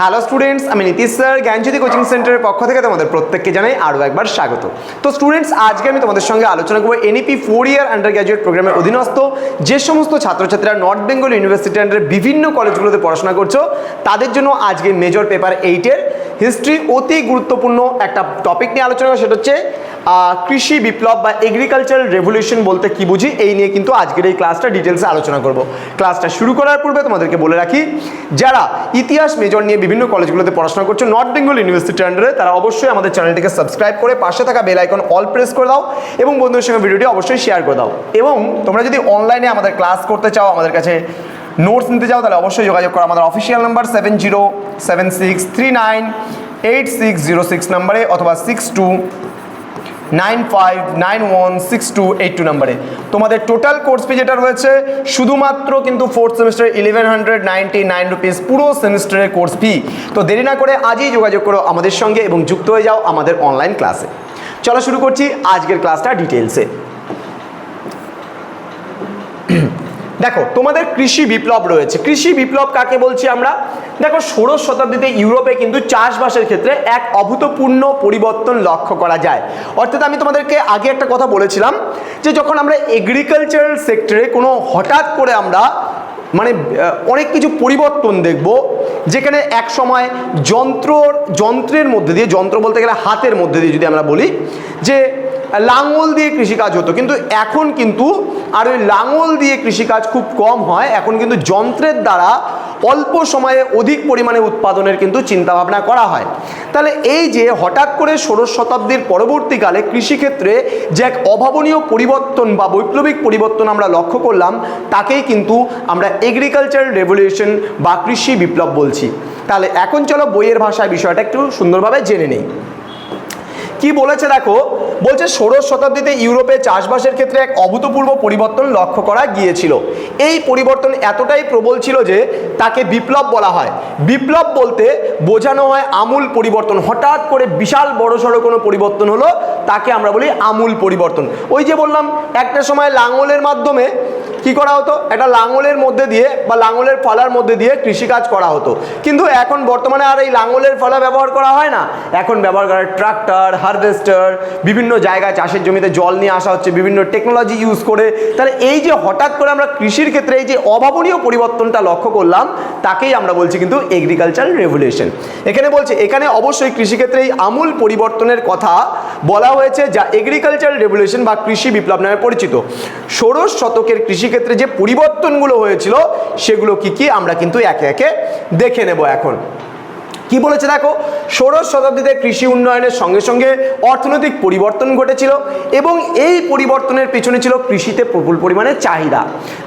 Hello students আমি Nitish sir, জ্ঞানজ্যোতি coaching সেন্টারের পক্ষ থেকে তোমাদের প্রত্যেককে জানাই আরও একবার স্বাগত। তো স্টুডেন্টস আজকে আমি তোমাদের সঙ্গে আলোচনা করব NEP four year undergraduate প্রোগ্রামের অধীনস্থ যে সমস্ত ছাত্রছাত্রীরা নর্থ বেঙ্গল ইউনিভার্সিটি আন্ডারে বিভিন্ন কলেজগুলোতে পড়াশোনা করছ, তাদের জন্য আজকে মেজর পেপার এইটের হিস্ট্রি অতি গুরুত্বপূর্ণ একটা টপিক নিয়ে আলোচনা সেটা হচ্ছে কৃষি বিপ্লব বা এগ্রিকালচারাল রেভলিউশন বলতে কি বুঝি? এই নিয়ে কিন্তু আজকের এই ক্লাসটা ডিটেলসে আলোচনা করব। ক্লাসটা শুরু করার পূর্বে তোমাদেরকে বলে রাখি, যারা ইতিহাস মেজর নিয়ে বিভিন্ন কলেজগুলোতে পড়াশোনা করছ নর্থ বেঙ্গল ইউনিভার্সিটির আন্ডারে তারা অবশ্যই আমাদের চ্যানেলটিকে সাবস্ক্রাইব করে পাশে থাকা বেল আইকন অল প্রেস করে দাও এবং বন্ধুদের সঙ্গে ভিডিওটি অবশ্যই শেয়ার করে দাও। এবং তোমরা যদি অনলাইনে আমাদের ক্লাস করতে চাও, আমাদের কাছে নোটস নিতে চাও, তাহলে অবশ্যই যোগাযোগ করো। আমাদের official number seven zero seven six three nine eight six zero six নাম্বারে অথবা six two nine five nine one six two eight two নাম্বারে। তোমাদের টোটাল কোর্স ফি যেটা রয়েছে, শুধুমাত্র কিন্তু fourth semester eleven hundred ninety nine rupees পুরো সেমিস্টারের কোর্স ফি তো দেরি না করে আজই যোগাযোগ করো আমাদের সঙ্গে এবং যুক্ত হয়ে যাও আমাদের অনলাইন ক্লাসে চলো শুরু করছি আজকের ক্লাসটা ডিটেলসে দেখো, তোমাদের কৃষি বিপ্লব রয়েছে। কৃষি বিপ্লব কাকে বলছি আমরা? দেখো, ষোড়শ শতাব্দীতে ইউরোপে কিন্তু চাষবাসের ক্ষেত্রে এক অভূতপূর্ণ পরিবর্তন লক্ষ্য করা যায়। অর্থাৎ আমি তোমাদেরকে আগে একটা কথা বলেছিলাম যে যখন আমরা এগ্রিকালচারাল সেক্টরে কোনো হঠাৎ করে আমরা মানে অনেক কিছু পরিবর্তন দেখব, যেখানে এক সময় যন্ত্রর, যন্ত্রের মধ্যে দিয়ে, যন্ত্র বলতে গেলে হাতের মধ্যে দিয়ে যদি আমরা বলি, যে লাঙল দিয়ে কৃষিকাজ হতো। কিন্তু এখন কিন্তু আর ওই লাঙল দিয়ে কৃষিকাজ খুব কম হয়। এখন কিন্তু যন্ত্রের দ্বারা অল্প সময়ে অধিক পরিমাণে উৎপাদনের কিন্তু চিন্তাভাবনা করা হয়। তাহলে এই যে হঠাৎ করে ষোড়শ শতাব্দীর পরবর্তীকালে কৃষিক্ষেত্রে যে এক অভাবনীয় পরিবর্তন বা বৈপ্লবিক পরিবর্তন আমরা লক্ষ্য করলাম, তাকেই কিন্তু আমরা এগ্রিকালচার রেভলিউশন বা কৃষি বিপ্লব বলছি। তাহলে এখন চলো বইয়ের ভাষায় বিষয়টা একটু সুন্দরভাবে জেনে নেই। কি বলেছে দেখো? বলছে ষোড়শ শতাব্দীতে ইউরোপে চাষবাসের ক্ষেত্রে এক অভূতপূর্ব পরিবর্তন লক্ষ্য করা গিয়েছিল। এই পরিবর্তন এতটাই প্রবল ছিল যে তাকে বিপ্লব বলা হয়। বিপ্লব বলতে বোঝানো হয় আমূল পরিবর্তন। হঠাৎ করে বিশাল বড় সড়ো কোনো পরিবর্তন হলো, তাকে আমরা বলি আমূল পরিবর্তন। ওই যে বললাম, একটা সময় লাঙলের মাধ্যমে কি করা হতো? একটা লাঙলের মধ্যে দিয়ে বা লাঙলের ফলার মধ্যে দিয়ে কৃষিকাজ করা হতো। কিন্তু এখন বর্তমানে আর এই লাঙলের ফলা ব্যবহার করা হয় না। এখন ব্যবহার করা ট্রাক্টর, হারভেস্টার, বিভিন্ন জায়গায় চাষের জমিতে জল নিয়ে আসা হচ্ছে, বিভিন্ন টেকনোলজি ইউজ করে। তাহলে এই যে হঠাৎ করে আমরা কৃষির ক্ষেত্রে এই যে অভাবনীয় পরিবর্তনটা লক্ষ্য করলাম, তাকেই আমরা বলছি কিন্তু এগ্রিকালচার রেভলিউশন এখানে বলছে, এখানে অবশ্যই কৃষিক্ষেত্রে এই আমূল পরিবর্তনের কথা বলা হয়েছে যা এগ্রিকালচার রেভলিউশন বা কৃষি বিপ্লব নামে পরিচিত। ষোড়শ শতকের কৃষিক্ষেত্রে যে পরিবর্তনগুলো হয়েছিল, সেগুলো কি কি? আমরা কিন্তু একে একে দেখে নেব এখন। কি বলেছে দেখো? ষোড়শ শতাব্দীতে কৃষি উন্নয়নের সঙ্গে সঙ্গে অর্থনৈতিক পরিবর্তন ঘটেছিল এবং এই পরিবর্তনের পেছনে ছিল কৃষিতে প্রবল পরিমাণে চাহিদা।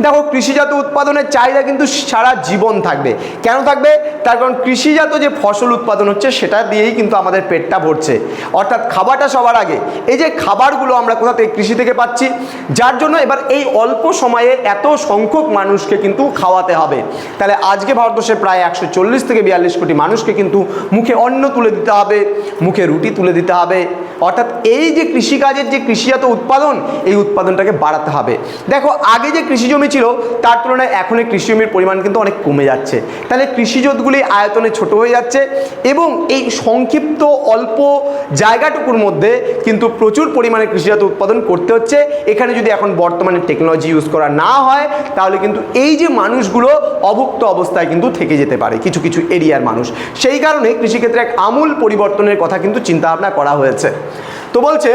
দেখো, কৃষিজাত উৎপাদনের চাহিদা কিন্তু সারা জীবন থাকবে। কেন থাকবে? তার কারণ কৃষিজাত যে ফসল উৎপাদন হচ্ছে, সেটা দিয়েই কিন্তু আমাদের পেটটা ভরছে। অর্থাৎ খাবারটা সবার আগে। এই যে খাবারগুলো আমরা কোথা থেকে, কৃষি থেকে পাচ্ছি, যার জন্য এবার এই অল্প সময়ে এত সংখ্যক মানুষকে কিন্তু খাওয়াতে হবে। তাহলে আজকে ভারতবর্ষের প্রায় একশো চল্লিশ থেকে বিয়াল্লিশ কোটি মানুষকে কিন্তু মুখে অন্ন তুলে দিতে হবে, মুখে রুটি তুলে দিতে হবে। অর্থাৎ এই যে কৃষিকাজের যে কৃষিজাত উৎপাদন, এই উৎপাদনটাকে বাড়াতে হবে। দেখো, আগে যে কৃষি জমি ছিল, তার তুলনায় এখন এই কৃষি জমির পরিমাণ কিন্তু অনেক কমে যাচ্ছে। তাহলে কৃষিজোতগুলি আয়তনে ছোট হয়ে যাচ্ছে এবং এই সংক্ষিপ্ত অল্প জায়গাটুকুর মধ্যে কিন্তু প্রচুর পরিমাণে কৃষিজাত উৎপাদন করতে হচ্ছে। এখানে যদি এখন বর্তমানে টেকনোলজি ইউজ করা না হয়, তাহলে কিন্তু এই যে মানুষগুলো অভুক্ত অবস্থায় কিন্তু থেকে যেতে পারে, কিছু কিছু এরিয়ার মানুষ। সেই কারণে কৃষিক্ষেত্রে এক আমূল পরিবর্তনের কথা কিন্তু চিন্তাভাবনা করা হয়েছে। তো বলছে,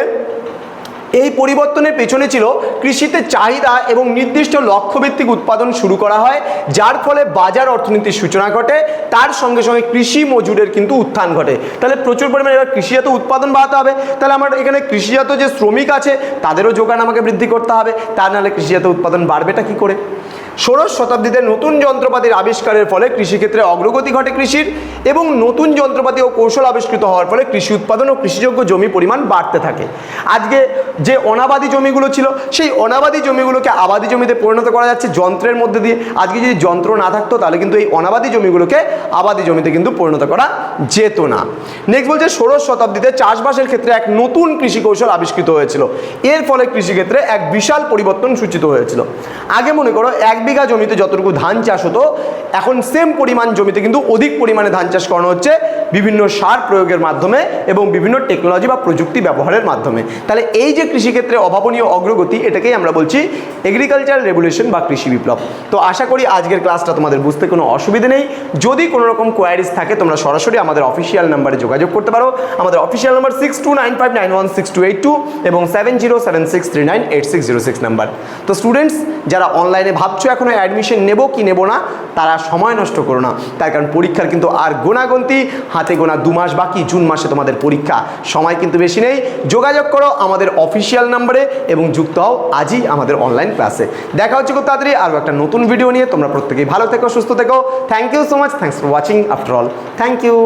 এই পরিবর্তনের পেছনে ছিল কৃষিতে চাহিদা এবং নির্দিষ্ট লক্ষ্যভিত্তিক উৎপাদন শুরু করা হয়, যার ফলে বাজার অর্থনীতির সূচনা ঘটে, তার সঙ্গে সঙ্গে কৃষি মজুরের কিন্তু উত্থান ঘটে। তাহলে প্রচুর পরিমাণে এবার কৃষিজাত উৎপাদন বাড়াতে হবে। তাহলে আমার এখানে কৃষিজাত যে শ্রমিক আছে, তাদেরও যোগান আমাকে বৃদ্ধি করতে হবে। তা নাহলে কৃষিজাত উৎপাদন বাড়বেটা কি করে? ষোড়শ শতাব্দীতে নতুন যন্ত্রপাতির আবিষ্কারের ফলে কৃষিক্ষেত্রে অগ্রগতি ঘটে কৃষির এবং নতুন যন্ত্রপাতি ও কৌশল আবিষ্কৃত হওয়ার ফলে কৃষি উৎপাদন ও কৃষিযোগ্য জমি পরিমাণ বাড়তে থাকে। আজকে যে অনাবাদী জমিগুলো ছিল, সেই অনাবাদী জমিগুলোকে আবাদী জমিতে পরিণত করা যাচ্ছে যন্ত্রের মধ্যে দিয়ে। আজকে যদি যন্ত্র না থাকতো, তাহলে কিন্তু এই অনাবাদী জমিগুলোকে আবাদি জমিতে কিন্তু পরিণত করা যেত না। নেক্সট বলছে, ষোড়শ শতাব্দীতে চাষবাসের ক্ষেত্রে এক নতুন কৃষি কৌশল আবিষ্কৃত হয়েছিল। এর ফলে কৃষিক্ষেত্রে এক বিশাল পরিবর্তন সূচিত হয়েছিল। আগে মনে করো, এক বিঘা জমিতে যতটুকু ধান চাষ হতো এখন সেম পরিমাণ জমিতে কিন্তু অধিক পরিমাণে ধান চাষ করানো হচ্ছে বিভিন্ন সার প্রয়োগের মাধ্যমে এবং বিভিন্ন টেকনোলজি বা প্রযুক্তি ব্যবহারের মাধ্যমে। তাহলে এই যে কৃষিক্ষেত্রে অভাবনীয় অগ্রগতি, এটাকেই আমরা বলছি এগ্রিকালচার রেভলিউশন বা কৃষি বিপ্লব। তো আশা করি আজকের ক্লাসটা তোমাদের বুঝতে কোনো অসুবিধে নেই। যদি কোনো রকম কোয়ারিজ থাকে, তোমরা সরাসরি আমাদের অফিসিয়াল নাম্বারে যোগাযোগ করতে পারো। আমাদের official number six two nine five nine one six two eight two এবং seven zero seven six three nine eight six zero six number তো স্টুডেন্টস যারা অনলাইনে ভাবছ এখনও অ্যাডমিশন নেব কি নেব না তারা সময় নষ্ট করো না। তার কারণ পরীক্ষার কিন্তু আর গোনাগন্তি হাতে গোনা দু মাস বাকি, জুন মাসে তোমাদের পরীক্ষা। সময় কিন্তু বেশি নেই। যোগাযোগ করো আমাদের অফিসিয়াল নাম্বারে এবং যুক্ত হও আজই আমাদের অনলাইন ক্লাসে দেখা হচ্ছে খুব তাড়াতাড়ি আরও একটা নতুন ভিডিও নিয়ে। তোমরা প্রত্যেকেই ভালো থেকো, সুস্থ থেকো। Thank you so much thanks for watching after all thank you